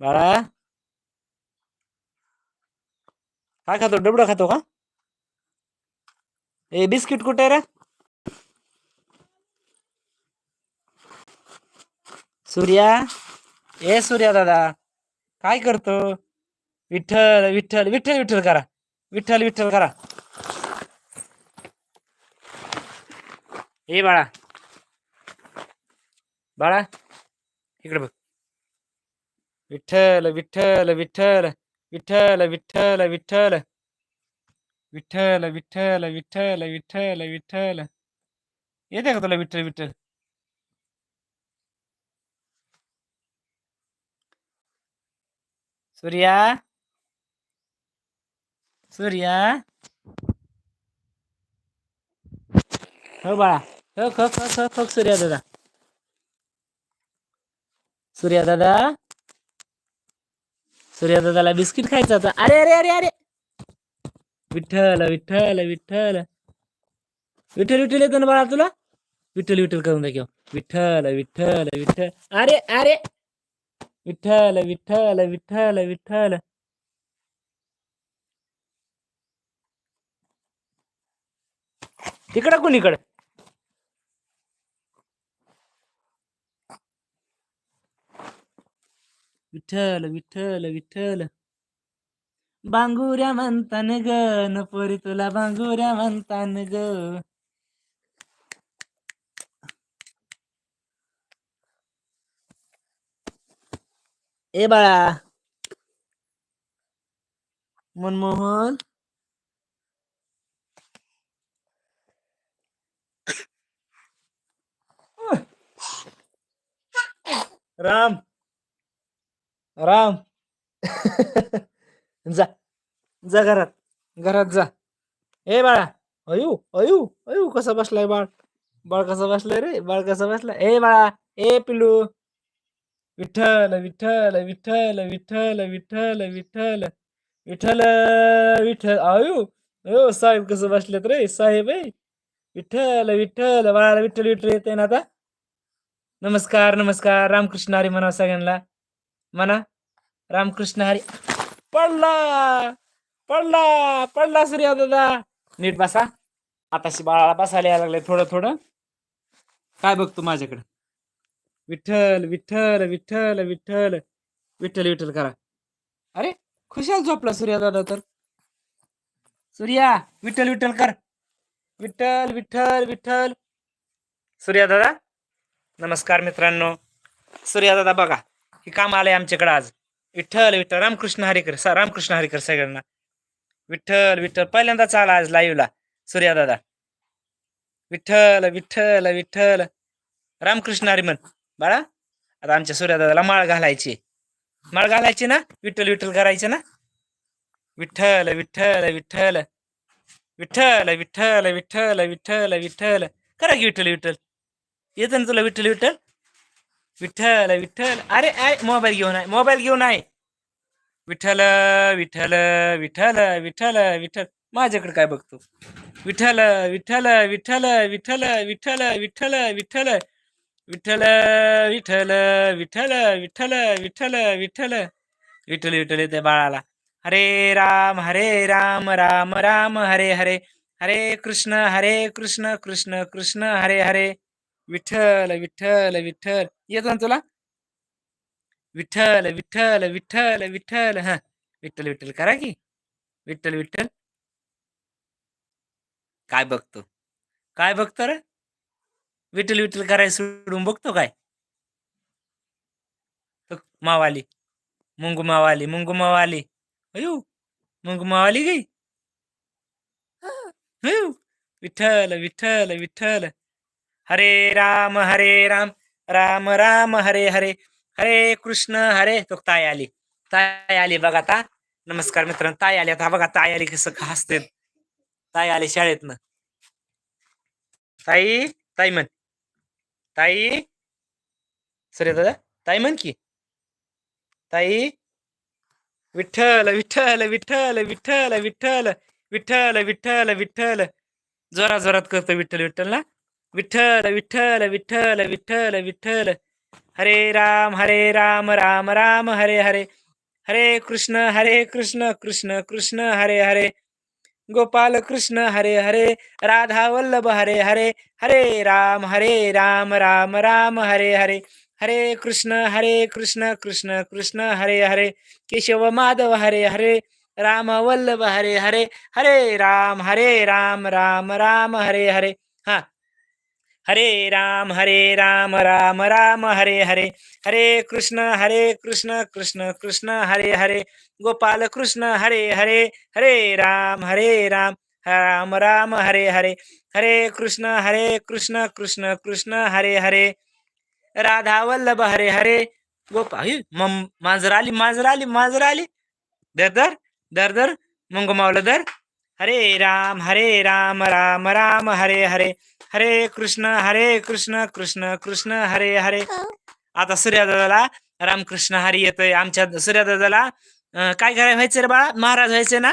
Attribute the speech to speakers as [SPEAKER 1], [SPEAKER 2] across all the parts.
[SPEAKER 1] बाळा? काय खातो? डबडा खातो का? ए बिस्किट कुठे आहे रे? सूर्या? ए सूर्या दादा काय करतो? विठ्ठल विठ्ठल विठ्ठल विठ्ठल करा. विठ्ठल विठ्ठल करा. ए बाळा. बाळा इकडे बघ. विठ्ठल विठ्ठल विठ्ठल विठ्ठल विठ्ठल विठ्ठल. विठ्ठल विठ्ठल विठ्ठल विठ्ठल विठ्ठल. येते का तुला विठ्ठल विठ्ठल? सूर्या? सूर्या? हो बाळा. हो खो खो खो खो सूर्या दादा. सूर्या दादा. सूर्या दादाला बिस्किट खायचं होतं. अरे अरे अरे अरे. विठ्ठल विठ्ठल विठ्ठल. विठ्ठल विठ्ठल येतो ना बाळा तुला? विठ्ठल विठ्ठल करून दाखव. विठ्ठल विठ्ठल विठ्ठल. अरे अरे. विठ्ठल विठ्ठल विठ्ठल विठ्ठल. तिकडं कोणीकडं विठ्ठल विठ्ठल विठ्ठल. बांगुऱ्या म्हणतान ग नपोरी तुला बांगुऱ्या म्हणतान ग. ए बाळा. मनमोहन. राम. राम. जा. जा घरात. घरात जा. ए बाळा अयू अयू अयू कसा बसलाय बाळ? बाळ कसा बसलाय रे? बाळ कसा बसलाय? ए बाळा ए पिलू विठ्ठल विठ्ठल विठ्ठल विठ्ठल विठ्ठल विठ्ठल. विठ्ठल विठ्ठल. आयु अयो साहेब कसं बसलेत रे? साहेब आहे विठ्ठल विठ्ठल बाळाला विठ्ठल विठ्ठल येते ना आता? नमस्कार नमस्कार. रामकृष्ण हरी म्हणा सगळ्यांना. म्हणा. रामकृष्ण हरी. पडला! पडला! पडला सूर्या दादा. नीट बसा. आताशी बाळाला बसायला यायला लागले थोडं थोडं. काय बघतो माझ्याकडं? विठ्ठल विठ्ठल विठ्ठल विठ्ठल. विठ्ठल विठ्ठल करा. अरे खुशाल झोपला सूर्या दादा तर. सूर्या विठ्ठल विठ्ठल कर. विठ्ठल विठ्ठल विठ्ठल. सूर्या दादा नमस्कार मित्रांनो. सूर्या दादा बघा. हे काम आलंय आमच्याकडे आज. विठ्ठल विठ्ठल रामकृष्ण हरिकर सा रामकृष्ण हरिकर सगळ्यांना. विठ्ठल विठ्ठल पहिल्यांदाच आला आज लाईव्हला सूर्यादादा विठ्ठल विठ्ठल विठ्ठल. रामकृष्ण हरी म्हण. बाळा आता आमच्या सूर्यदादाला माळ घालायची. माळ घालायची ना? विठ्ठल विठ्ठल करायचे ना? विठ्ठल विठ्ठल विठ्ठल विठ्ठल. विठ्ठल विठ्ठल विठ्ठल विठ्ठल. करा की विठ्ठल विठ्ठल. येतं ना तुला विठ्ठल विठ्ठल? विठ्ठल विठ्ठल अरे आय मोबाईल घेऊन आहे मोबाईल घेऊन आहे विठ्ठल विठ्ठल विठ्ठल विठ्ठल विठ्ठल माझ्याकडे काय बघतो विठ्ठल विठ्ठल विठ्ठल विठ्ठल विठ्ठल विठ्ठल विठ्ठल विठ्ठल विठ्ठल विठ्ठल विठ्ठल विठ्ठल विठ्ठल विठ्ठल विठ्ठल येते बाळाला हरे राम हरे राम राम राम हरे हरे हरे कृष्ण हरे कृष्ण कृष्ण कृष्ण हरे हरे विठ्ठल विठ्ठल विठ्ठल. येतो ना तुला? विठ्ठल विठ्ठल विठ्ठल विठ्ठल. हा. विठ्ठल विठ्ठल करा की. विठ्ठल विठ्ठल. काय बघतो? काय बघतो रे? विठ्ठल विठ्ठल करायला सोडून बघतो काय? मावाली. मुंगू मावाली मुंगू मावाली. अयो मुंगू मावाली गई. विठ्ठल विठ्ठल विठ्ठल. हरे राम हरे राम राम राम हरे हरे हरे कृष्ण हरे तो ताई आली. ताई आली बघा आता. नमस्कार मित्रांनो ताई आली. आता बघा ताई आली कसं हसते. ताई आली शाळेत ना ताई ताई म्हण. ताई सरे दादा ताई म्हण की. ताई विठ्ठल विठ्ठल विठ्ठल विठ्ठल विठ्ठल विठ्ठल विठ्ठल विठ्ठल. जोरा जोरात करतो विठ्ठल विठ्ठल ना विठ्ठल विठ्ठल विठ्ठल विठ्ठल विठ्ठल. हरे राम हरे राम राम राम हरे हरे. हरे कृष्ण हरे कृष्ण कृष्ण कृष्ण हरे हरे. गोपाल कृष्ण हरे हरे. राधा वल्लभ हरे हरे. हरे राम हरे राम राम राम हरे हरे. हरे कृष्ण हरे कृष्ण कृष्ण कृष्ण हरे हरे. केशव माधव हरे हरे. राम वल्लभ हरे हरे. हरे राम हरे राम राम राम हरे हरे. हरे राम हरे राम राम राम हरे हरे. हरे कृष्ण हरे कृष्ण कृष्ण कृष्ण हरे हरे. गोपाल कृष्ण हरे हरे. हरे राम हरे राम. राम राम हरे हरे. हरे कृष्ण हरे कृष्ण कृष्ण कृष्ण हरे हरे. राधा वल्लभ हरे हरे. गोपाल ही, मम मांजर आली मांजर आली मांजर आली दर दर दर दर मंग मावलं दर हरे राम हरे राम राम राम हरे हरे. हरे कृष्ण हरे कृष्ण कृष्ण कृष्ण हरे हरे. आता सूर्यदादाला रामकृष्ण हरी येतोय आमच्या सूर्यदादाला काय करायला व्हायचं रे बाळा? महाराज व्हायचे ना?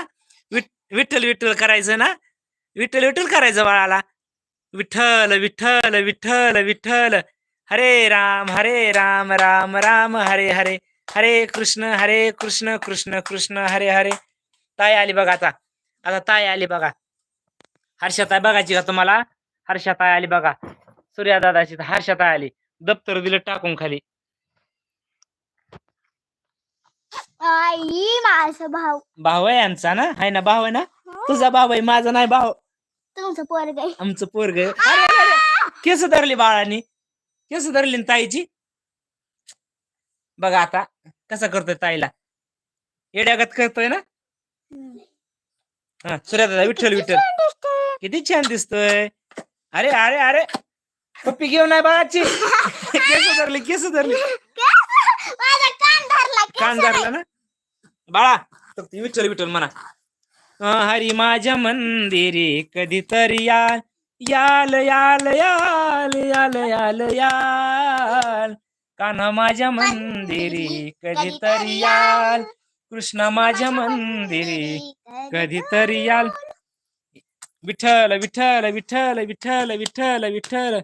[SPEAKER 1] विठ विठ्ठल विठ्ठल करायचं ना? विठ्ठल विठ्ठल करायचं बाळाला? विठ्ठल विठ्ठल विठ्ठल विठ्ठल. हरे राम हरे राम राम राम हरे हरे. हरे कृष्ण हरे कृष्ण कृष्ण कृष्ण हरे हरे. ताई आली बघा आता. आता ताई आली बघा. हर्षताई बघायची का तुम्हाला? हर्षताई आली बघा. सूर्यादादाची हर्षताई आली. दप्तर दिलं टाकून खाली.
[SPEAKER 2] आई माझा भाऊ.
[SPEAKER 1] भाऊ आहे आमचा ना? आहे ना भाऊ आहे ना? तुझा भाऊ आहे माझा नाही भाऊ.
[SPEAKER 2] तुमचं पोरग आहे.
[SPEAKER 1] आमचं पोरग केस धरली बाळानी. केस धरली ना ताईची. बघा आता कसा करतोय ताईला. येड्यागत करतोय ना? हा सूर्यदादा विठ्ठल विठ्ठल. किती छान दिसतोय. अरे अरे अरे. पप्पी घेऊन नाही बाळाची. केस धरली केस धरली
[SPEAKER 2] माझा कान धरला
[SPEAKER 1] कान धरला. ना? बाळा तर ती विठ्ठल विठ्ठल म्हणा. हरी माझ्या मंदिरी कधीतरी याल याल याल याल याल याल याल. कान्हा माझ्या मंदिरी कधीतरी याल. कृष्णा माझ्या मंदिरी कधीतरी याल. विठ्ठल विठ्ठल विठ्ठल विठ्ठल विठ्ठल विठ्ठल.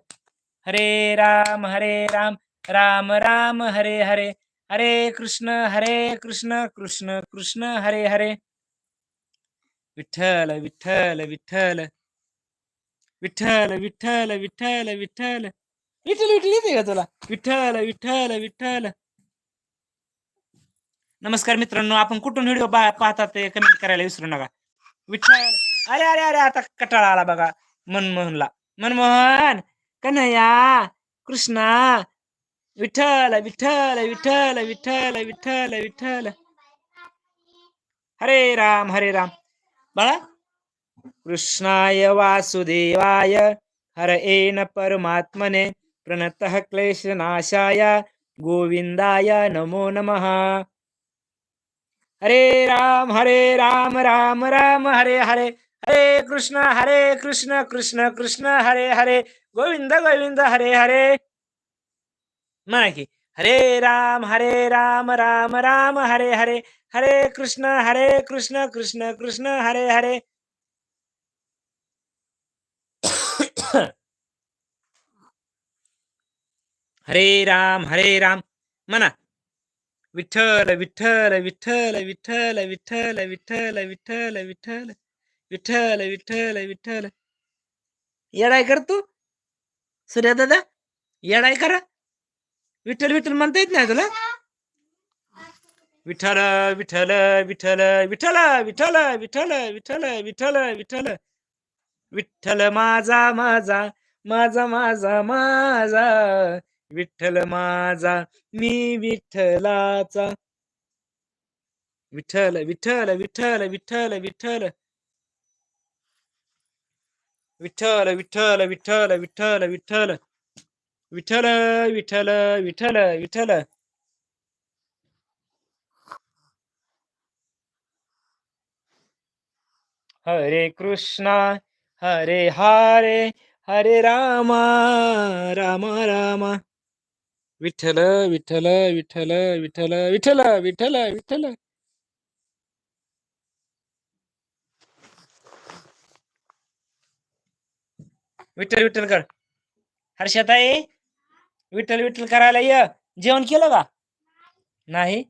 [SPEAKER 1] हरे राम हरे राम राम राम हरे हरे. हरे कृष्ण हरे कृष्ण कृष्ण कृष्ण हरे हरे. विठ्ठल विठ्ठल विठ्ठल. विठ्ठल विठ्ठल विठ्ठल विठ्ठल. विठ्ठल विठ्ठल येते का तुला? विठ्ठल विठ्ठल विठ्ठल. नमस्कार मित्रांनो आपण कुठून व्हिडिओ पाहतात ते कमेंट करायला विसरू नका. विठ्ठल अरे अरे अरे आता कटाळा आला बघा. मनमोहनला. मनमोहन! कन्हैया! कृष्णा! विठ्ठल विठ्ठल विठ्ठल विठ्ठल विठ्ठल विठ्ठल! हरे राम हरे राम. बाळा? कृष्णाय वासुदेवाय हर एन परमात्मने प्रणतः क्लेशनाशाय गोविंदाय नमो नमः। हरे राम हरे राम राम राम हरे हरे। हरे कृष्ण हरे कृष्ण कृष्ण कृष्ण हरे हरे गोविंद गोविंद हरे हरे। म्हणा की हरे राम हरे राम राम राम हरे हरे हरे कृष्ण हरे कृष्ण कृष्ण कृष्ण हरे हरे। हरे राम हरे राम म्हणा विठ्ठल विठ्ठल विठ्ठल विठ्ठल विठ्ठल विठ्ठल विठ्ठल विठ्ठल। विठ्ठल विठ्ठल विठ्ठल येडाय कर तू सूर्या दादा येडाय करा विठ्ठल विठ्ठल म्हणता येत नाही तुला विठ्ठल विठ्ठल विठ्ठल विठ्ठल विठ्ठल विठ्ठल विठ्ठल विठ्ठल विठ्ठल विठ्ठल माझा माझा माझा माझा माझा विठ्ठल माझा मी विठ्ठलाचा विठ्ठल विठ्ठल विठ्ठल विठ्ठल विठ्ठल विठ्ठल विठ्ठल विठ्ठल विठ्ठल विठ्ठल विठ्ठल विठ्ठल विठ्ठल विठ्ठल हरे कृष्णा हरे हरे हरे रामा राम राम विठ्ठल विठ्ठल विठ्ठल विठ्ठल विठ्ठल विठ्ठल विठ्ठल विठ्ठल विठ्ठल कर. हर्षताई विठ्ठल विठ्ठल करायला ये. जेवण केलं का? नाही.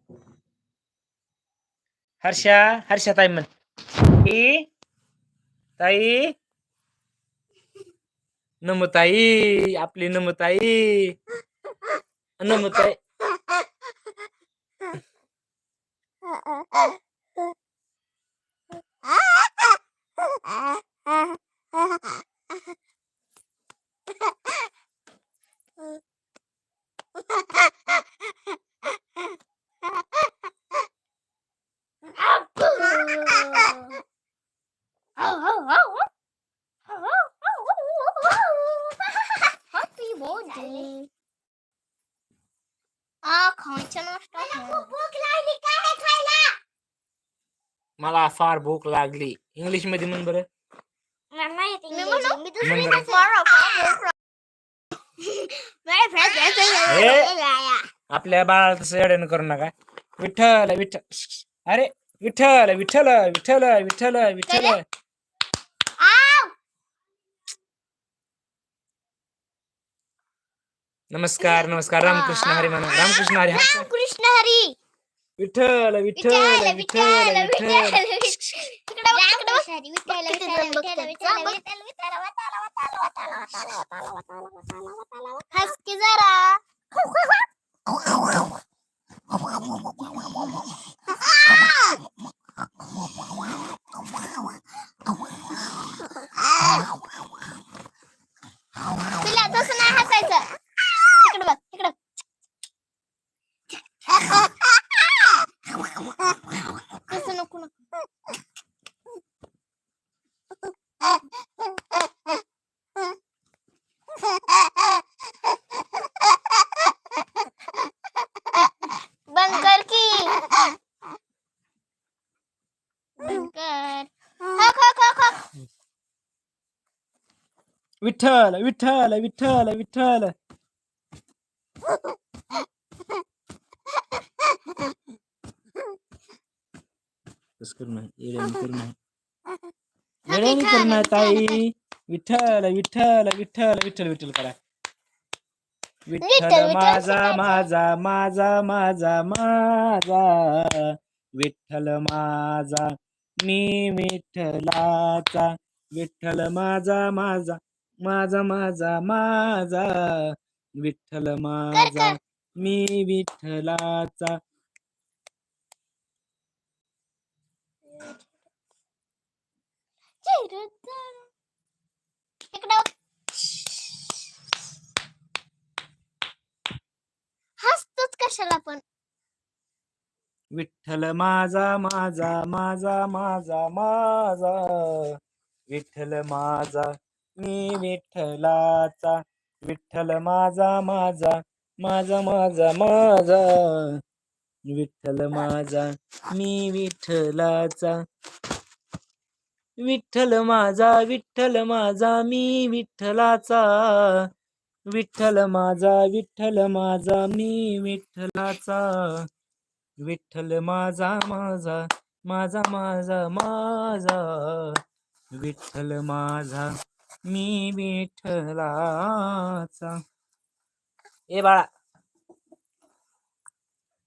[SPEAKER 1] हर्षा हर्षाताई म्हण. ताई नमताई आपली नमताई. नमताई
[SPEAKER 2] Happy birthday. आ खायचं नसतं भूक लागली काय खायला
[SPEAKER 1] मला फार भूक लागली. इंग्लिश. मध्ये म्हण बरं. आपल्या बाळाला तसं येड्यानं करू नका. विठ्ठल विठ्ठल. अरे विठ्ठल विठ्ठल विठ्ठल विठ्ठल विठ्ठल! नमस्कार नमस्कार. रामकृष्ण हरी म्हणा. रामकृष्ण हरी.
[SPEAKER 2] रामकृष्ण हरी.
[SPEAKER 1] विठ्ठल विठ्ठल विठ्ठल विठ्ठल
[SPEAKER 2] हस की जरा तुला तसं नाही हसायचं तिकडे बघ तिकडे तसं नको नको बंद कर की बंद कर हक हक हक हक
[SPEAKER 1] विठ्ठल विठ्ठल विठ्ठल विठ्ठल तसं करू नये, येड्यानं करू नये. येड्यानं ताई. विठ्ठल विठ्ठल विठ्ठल विठ्ठल विठ्ठल करा. विठ्ठल माझा. माझा माझा माझा माझा. विठ्ठल माझा मी विठ्ठलाचा. विठ्ठल माझा माझा माझा माझा माझा. विठ्ठल माझा. मी विठ्ठलाचा
[SPEAKER 2] इकडं हसतोच कशाला पण
[SPEAKER 1] विठ्ठल माझा माझा माझा माझा माझा विठ्ठल माझा मी विठ्ठलाचा विठ्ठल माझा माझा माझा माझा माझा विठ्ठल माझा मी विठ्ठलाचा. विठ्ठल माझा विठ्ठल माझा मी विठ्ठलाचा. विठ्ठल माझा विठ्ठल माझा मी विठ्ठलाचा. विठ्ठल माझा माझा माझा माझा माझा. विठ्ठल माझा मी विठ्ठलाचा. ए बाळा.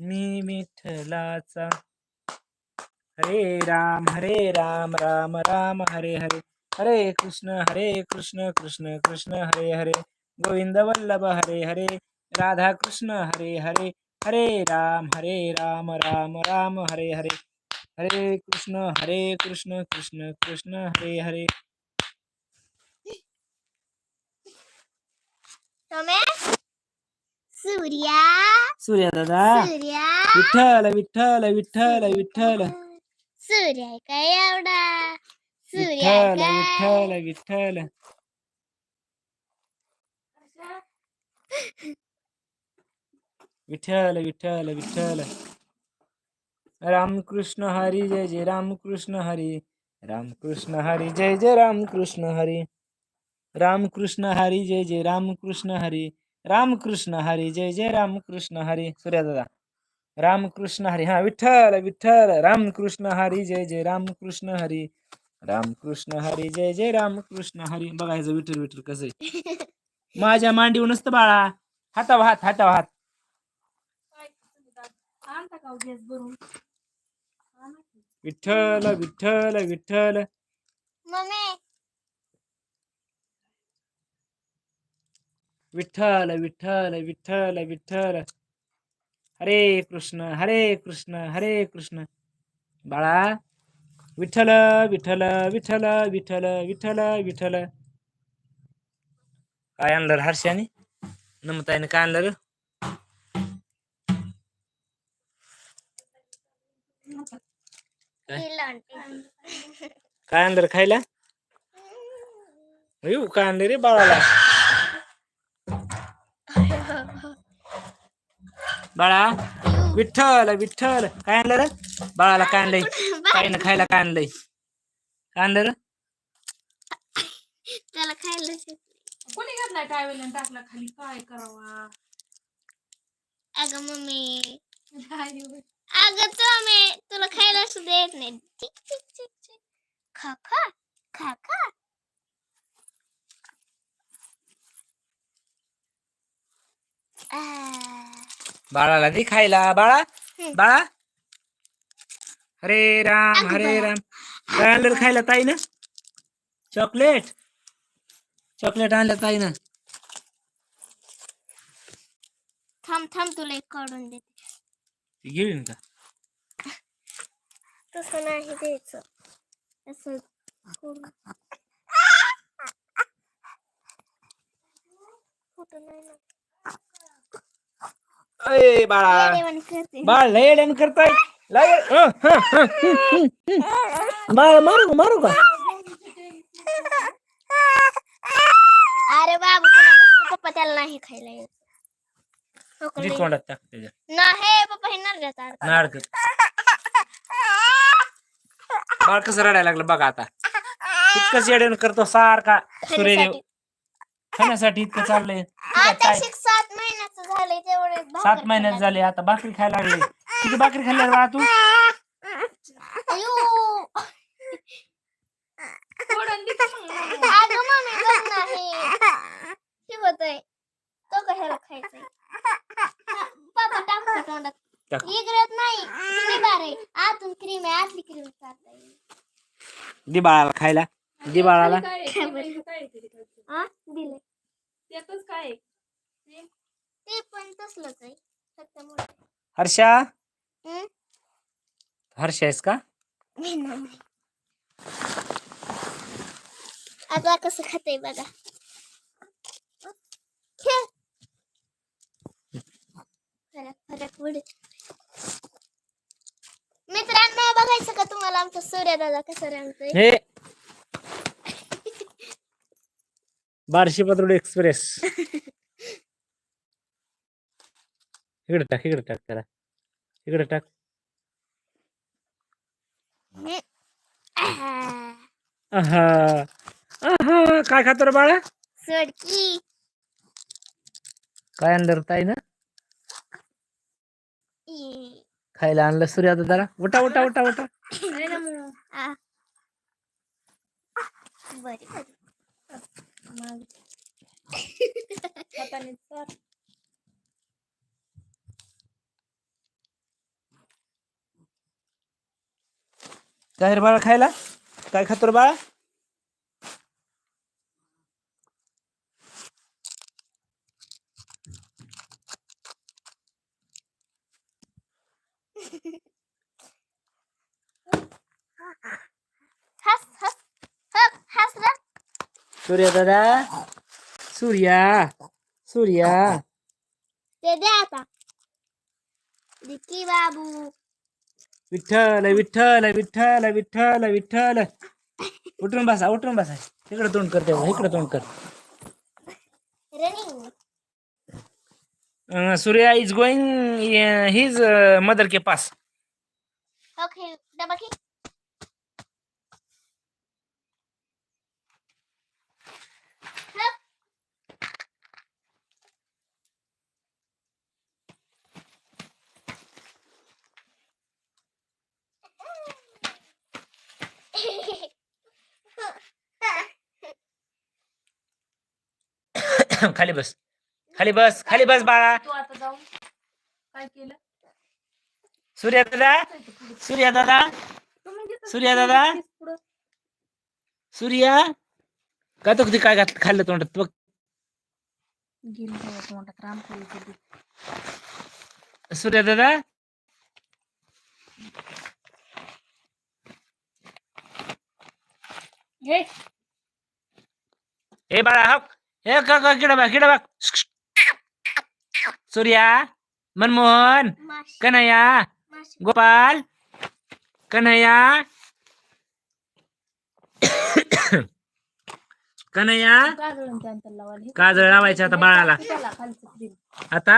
[SPEAKER 1] मी विठ्ठलाचा हरे राम हरे राम राम राम हरे हरे। हरे कृष्ण हरे कृष्ण कृष्ण कृष्ण हरे हरे। गोविंद वल्लभ हरे हरे। राधा कृष्ण हरे हरे। हरे राम हरे राम राम राम हरे हरे। हरे कृष्ण हरे कृष्ण कृष्ण कृष्ण हरे हरे।
[SPEAKER 2] रमेश? सूर्या.
[SPEAKER 1] सूर्या दादा.
[SPEAKER 2] सूर्या.
[SPEAKER 1] विठ्ठल विठ्ठल विठ्ठल विठ्ठल.
[SPEAKER 2] सूर्य काय एवढा? सूर्य आहे
[SPEAKER 1] विठ्ठल
[SPEAKER 2] काय
[SPEAKER 1] विठ्ठल विठ्ठल. विठ्ठल विठ्ठल विठ्ठल. रामकृष्ण हरी जय जय रामकृष्ण हरी. रामकृष्ण हरी जय जय रामकृष्ण हरी. रामकृष्ण हरी जय जय रामकृष्ण हरी. रामकृष्ण हरी जय जय रामकृष्ण हरी. सूर्या दादा रामकृष्ण हरी. हा विठ्ठल विठ्ठल रामकृष्ण हरी जय जय रामकृष्ण हरी. रामकृष्ण हरी जय जय रामकृष्ण हरी. बघायचं विठ्ठल विठ्ठल कसं आहे. माझ्या मांडीवर नसतं बाळा. हात हात.
[SPEAKER 2] का गॅस भरून?
[SPEAKER 1] विठ्ठल विठ्ठल विठ्ठल. विठ्ठल विठ्ठल विठ्ठल विठ्ठल. हरे कृष्ण हरे कृष्ण हरे कृष्ण. बाळा विठ्ठल विठ्ठल विठ्ठल विठ्ठल विठ्ठल विठ्ठल. काय आणलं हर्षाने? नमताईने काय आणलं? काय? आणलं खायला? काय आणलं रे बाळाला? बाळा विठ्ठल विठ्ठल. काय आणलं रे? बाळाला काय आणलंय? काय ना खायला काय आणलंय? काय आणलं रे?
[SPEAKER 2] त्याला खायला
[SPEAKER 3] कोणी घातलाय काय वेळ टाकला खाली? काय करावा?
[SPEAKER 2] अगं मम्मी? अगं तुम्ही तुला खायला सुद्धा येत नाही. चिक चिक चिक चिक. खा खा खा.
[SPEAKER 1] बाळाला दे खायला बाळा. बाळा. हरे राम हरे. राम. काय आणलं खायला ताई ना चॉकलेट. चॉकलेट आणलं ताई ना
[SPEAKER 2] थांब थांब तुला एक काढून देते.
[SPEAKER 1] घेऊन का?
[SPEAKER 2] तसं नाही द्यायचं. असं करून. खोटं नाही ना.
[SPEAKER 1] अय बाळा. बाळ लय अड्यान करताय. लय हं, हं, हं, हं, हं. बाळ मारू मारू का?
[SPEAKER 2] अरे बाबू तुला नसतं पप्पा त्याला नाही खायला येत. हो का नाही?
[SPEAKER 1] तोंडात टाक त्याच्या.
[SPEAKER 2] नाही पप्पा हे नाही देत अडकत.
[SPEAKER 1] नाडक बाळ कसं रडायला लागलं बघा आता. इतकंच येड्यान करतो सारखा. सूर्यदेव
[SPEAKER 2] खाण्यासाठी.
[SPEAKER 1] खाण्यासाठी इतकं चाललंय. काय
[SPEAKER 2] आता शिक सात महिन्याचं झालंय तेवढे
[SPEAKER 1] सात महिन्यात झाले आता भाकरी खायला लागले. किती भाकरी खाल्ल्या बाळा तू?
[SPEAKER 3] फोडून दे की मग.
[SPEAKER 2] अगं मम्मी बघ ना हे शिवतोय तो कशाला खायचंय? पापा टाकतो तोंडात?
[SPEAKER 1] टाक.
[SPEAKER 2] इगरत नाही. निबार आहे आतून क्रीम आहे आतली क्रीम चालतंय
[SPEAKER 1] दे बाळाला खायला दे बाळाला
[SPEAKER 3] काय आहे? ते म्हणजे काय आहे तरी त्याचं?
[SPEAKER 2] आ दिले
[SPEAKER 3] त्यातच काय आहे? ते
[SPEAKER 2] ते पण तसलंच आहे फक्त मोठं.
[SPEAKER 1] हर्षा? हर्षा आहेस का.
[SPEAKER 2] आता कसं खाते बघा. मित्रांनो बघायचं का तुम्हाला आमचा सूर्यदादा कसं रंगतोय
[SPEAKER 1] हे. बार्शी पत्रोड एक्सप्रेस. इकडे टाक इकडे टाक त्याला इकडे टाक.
[SPEAKER 2] आहा.
[SPEAKER 1] आहा. काय खातो रे बाळा?
[SPEAKER 2] सोडकी.
[SPEAKER 1] काय आणलं रे ताई ना
[SPEAKER 2] ई.
[SPEAKER 1] खायला आणलं सूर्या दादाला उठा उठा उठा उठा.
[SPEAKER 2] आ. बरी बरी मग
[SPEAKER 3] हाताने चार.
[SPEAKER 1] काय बाळा खायला? काय खातो बाळा? सूर्या दादा सूर्या सूर्या.
[SPEAKER 2] ते द्या आता. बाबू.
[SPEAKER 1] विठ्ठल विठ्ठल विठ्ठल विठ्ठल विठ्ठल. उठून बसा उठून बसा. इकडे तोंड कर तेव्हा इकडे तोंड कर. Surya is going his mother के पास.
[SPEAKER 2] की
[SPEAKER 1] खाली बस. खाली बस खाली बस बाळा.
[SPEAKER 3] तू आता जाऊन काय केलं?
[SPEAKER 1] सूर्या दादा सूर्या दादा
[SPEAKER 3] तिथं
[SPEAKER 1] सूर्या दादा? सूर्या का तो काय घात- खाल्लं तोंडात? बघ.
[SPEAKER 3] गेली तेव्हा तोंडात रामफळी गेली.
[SPEAKER 1] सूर्या दादा.
[SPEAKER 3] हे.
[SPEAKER 1] ए बाळा हक. हे किडा बघ किडा बघ सूर्या मनमोहन कन्हैया गोपाल कन्हैया कन्हैया काजळ लावायचं आता बाळाला. आता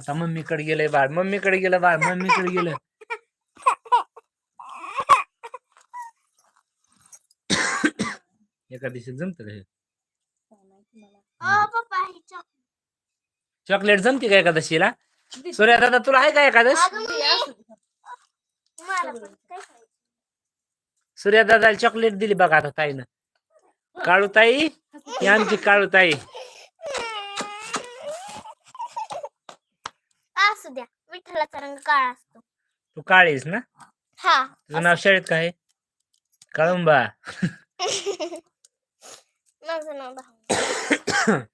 [SPEAKER 1] आता मम्मीकडे गेलंय बाळ मम्मीकडे गेलं बाळ मम्मीकडे गेलं. एका दिवशी जमत का हे?
[SPEAKER 2] ही चॉकलेट
[SPEAKER 1] जमते का एकादशीला. सूर्या दादा तुला आहे का एकादश? सूर्या दादाला चॉकलेट दिली बघा आता ताईनं. काळू ताई ही आमची काळू
[SPEAKER 2] असू द्या विठ्ठलाचा रंग काळा असतो.
[SPEAKER 1] तू काळीस ना?
[SPEAKER 2] हा.
[SPEAKER 1] तुझं नाव शाळेत काय? काळुंबा.
[SPEAKER 2] माझं नाव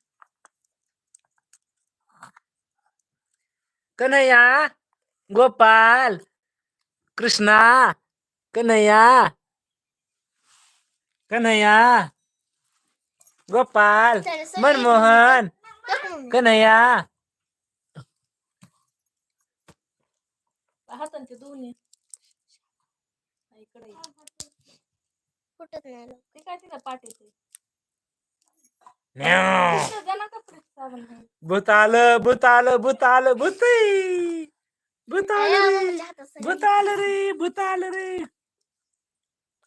[SPEAKER 1] कन्हैया गोपाल कृष्णा कन्हैया कन्हैया गोपाल मनमोहन. कन्हैया.
[SPEAKER 3] हातानं ते दोन्ही. इकडे.
[SPEAKER 2] फुटत नाही.
[SPEAKER 3] ते काय तिला पाठ येते.
[SPEAKER 1] भूत आलं भूत आलं भूत आलं भूत भूत आलं रे. भूत आलं रे भूत आलं रे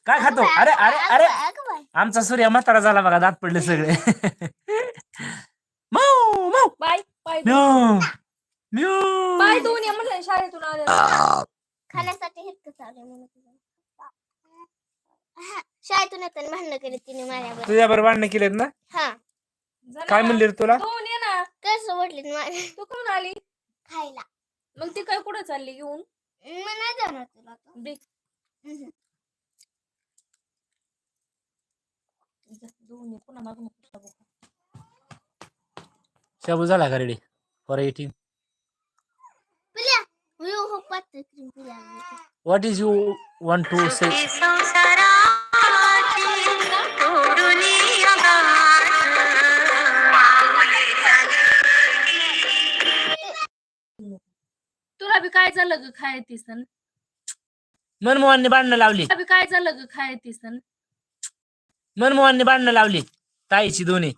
[SPEAKER 1] काय खातो अरे अरे अरे. आमचा सूर्य म्हातारा झाला बघा दात पडले सगळे मऊ मऊ
[SPEAKER 3] बाय
[SPEAKER 1] म्याव.
[SPEAKER 3] पाय दोन या म्हटलं शाळेतून आले
[SPEAKER 2] खाण्यासाठी हितकं चालू आहे म्हणून. हा, शाळेतून येताना भांडणं केली तिने माझ्यावर
[SPEAKER 1] तुझ्या बरोबर भांडणं केलेत ना?
[SPEAKER 2] हा.
[SPEAKER 1] काय म्हणले रे तुला?
[SPEAKER 3] दोन ये ना.
[SPEAKER 2] कसं माझ्या
[SPEAKER 3] तू कोण आली?
[SPEAKER 2] खायला.
[SPEAKER 3] मग ती काय कुठं चालली घेऊन?
[SPEAKER 2] मग नाही जाणार तुला आता.
[SPEAKER 3] दे
[SPEAKER 2] हम्म.
[SPEAKER 3] जा, दोन ये पुन्हा मागून.
[SPEAKER 1] शाबू झाला का रेडी फॉर एटीन
[SPEAKER 2] मी हो पात्र क्रीम पिल्या
[SPEAKER 1] what is you want to say
[SPEAKER 3] तुला बी काय झालं ग खाय ती सण
[SPEAKER 1] मनमोहनने भांडणं लावली.
[SPEAKER 3] तुला बी काय झालं ग खाय ती सण
[SPEAKER 1] मनमोहनने भांडणं लावली. ताईची दोन्ही.